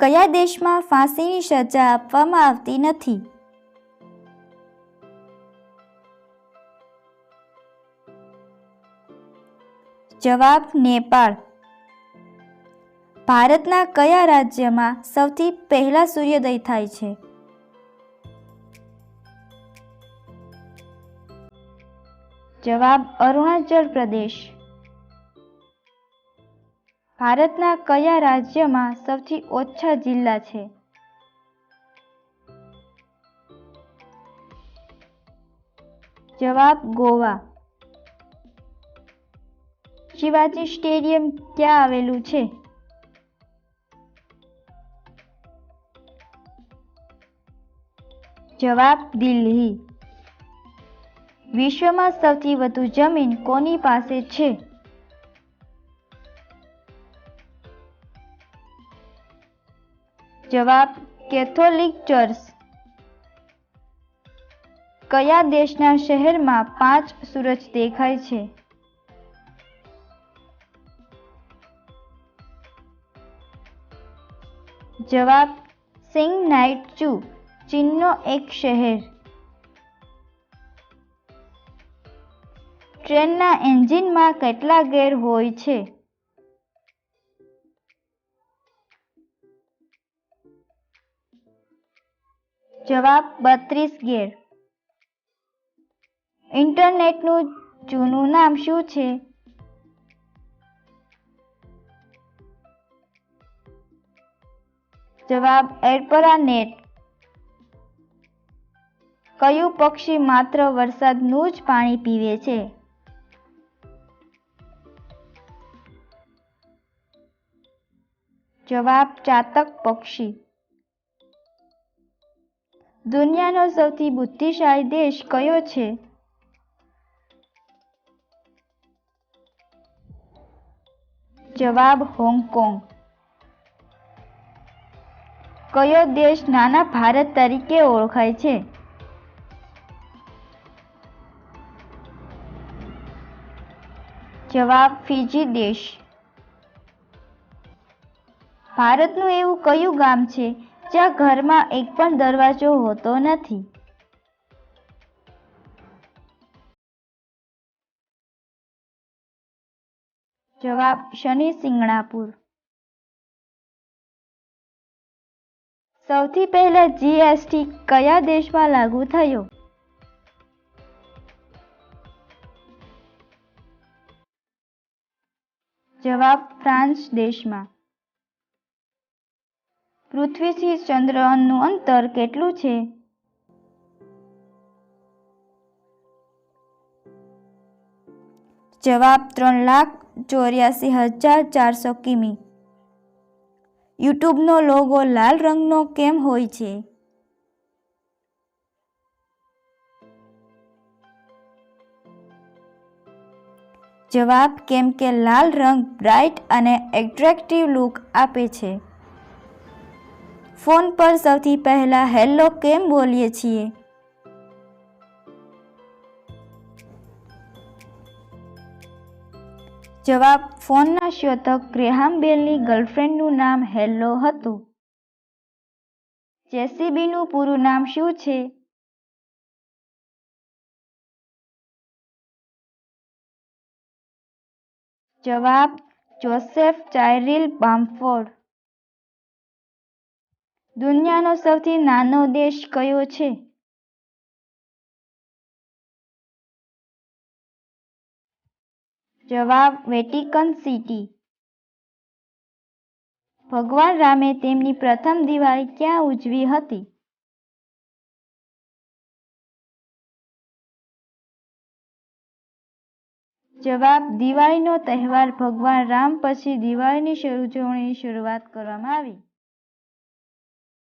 કયા દેશમાં ફાંસીની સજા આપવામાં આવતી નથી? જવાબ, નેપાળ. ભારતના કયા રાજ્યમાં સૌથી પહેલા સૂર્યોદય થાય છે? જવાબ, અરુણાચલ પ્રદેશ. ભારતના કયા રાજ્યમાં સૌથી ઓછા જિલ્લા છે? જવાબ ગોવા. શિવાજી સ્ટેડિયમ ક્યાં આવેલું છે? જવાબ દિલ્હી. વિશ્વમાં સૌથી વધુ જમીન કોની પાસે છે? જવાબ કેથોલિક ચર્ચ. કયા દેશના શહેરમાં પાંચ સૂરજ દેખાય છે? જવાબ સિંગ નાઇટ ચુ, ચીનનો એક શહેર. ટ્રેનના એન્જિનમાં કેટલા ગેર હોય છે? જવાબ બત્રીસ ગેર. ઇન્ટરનેટનું જૂનું નામ શું છે? જવાબ એરપરા નેટ કયું પક્ષી માત્ર વરસાદનું જ પાણી પીવે છે? જવાબ ચાતક પક્ષી. દુનિયાનો સૌથી બુદ્ધિશાળી દેશ કયો છે? જવાબ હોંગકોંગ. કયો દેશ નાના ભારત તરીકે ઓળખાય છે? જવાબ ફિજી દેશ. ભારતનું એવું કયું ગામ છે? જ્યાં ઘરમાં એક પણ દરવાજો હોતો નથી. જવાબ શનિ સિંગણાપુર. સૌથી પહેલા જીએસટી કયા દેશમાં લાગુ થયો? જવાબ ફ્રાન્સ દેશમાં. પૃથ્વીથી ચંદ્રનું અંતર કેટલું છે? જવાબ ત્રણ લાખ ચોર્યાસી હજાર ચારસો કિમી. યુટ્યુબનો લોગો લાલ રંગનો કેમ હોય છે? જવાબ કેમ કે લાલ રંગ બ્રાઇટ અને એટ્રેક્ટિવ લુક આપે છે. ફોન પર સૌથી પહેલા હેલો, કેમ બોલીએ છીએ? જવાબ ફોનના શોધક ગ્રેહામ બેલની ગર્લફ્રેન્ડનું નામ હેલો હતું. જેસીબીનું પૂરું નામ શું છે? જવાબ, જોસેફ ચાઇરિલ બામફોર્ડ. દુનિયાનો સૌથી નાનો દેશ કયો છે? જવાબ, વેટિકન સિટી. ભગવાન રામે તેમની પ્રથમ દિવાળી ક્યાં ઉજવી હતી? જવાબ, દિવાળીનો તહેવાર ભગવાન રામ પછી દિવાળીની ઉજવણીની શરૂઆત કરવામાં આવી.